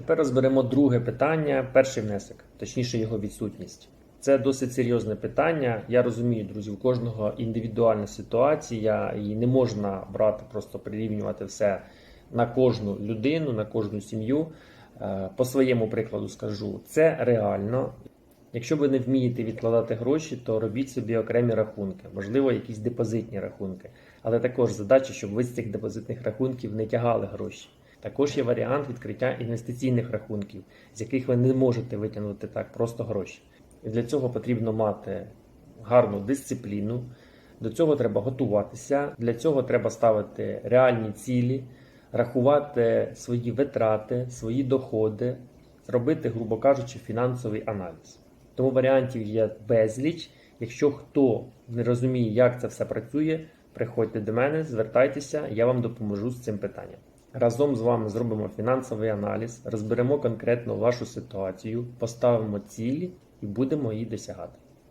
Тепер розберемо друге питання, перший внесок, точніше його відсутність. Це досить серйозне питання. Я розумію, друзі, у кожного індивідуальна ситуація, і не можна брати, просто прирівнювати все на кожну людину, на кожну сім'ю. Е, По своєму прикладу скажу, це реально. Якщо ви не вмієте відкладати гроші, то робіть собі окремі рахунки, можливо, якісь депозитні рахунки. Але також задача, щоб ви з цих депозитних рахунків не тягали гроші. Також є варіант відкриття інвестиційних рахунків, з яких ви не можете витягнути так просто гроші. І для цього потрібно мати гарну дисципліну. До цього треба готуватися. Для цього треба ставити реальні цілі, рахувати свої витрати, свої доходи, робити, грубо кажучи, фінансовий аналіз. Тому варіантів є безліч. Якщо хто не розуміє, як це все працює, приходьте до мене, звертайтеся, я вам допоможу з цим питанням. Разом з вами зробимо фінансовий аналіз, розберемо конкретно вашу ситуацію, поставимо цілі і будемо її досягати.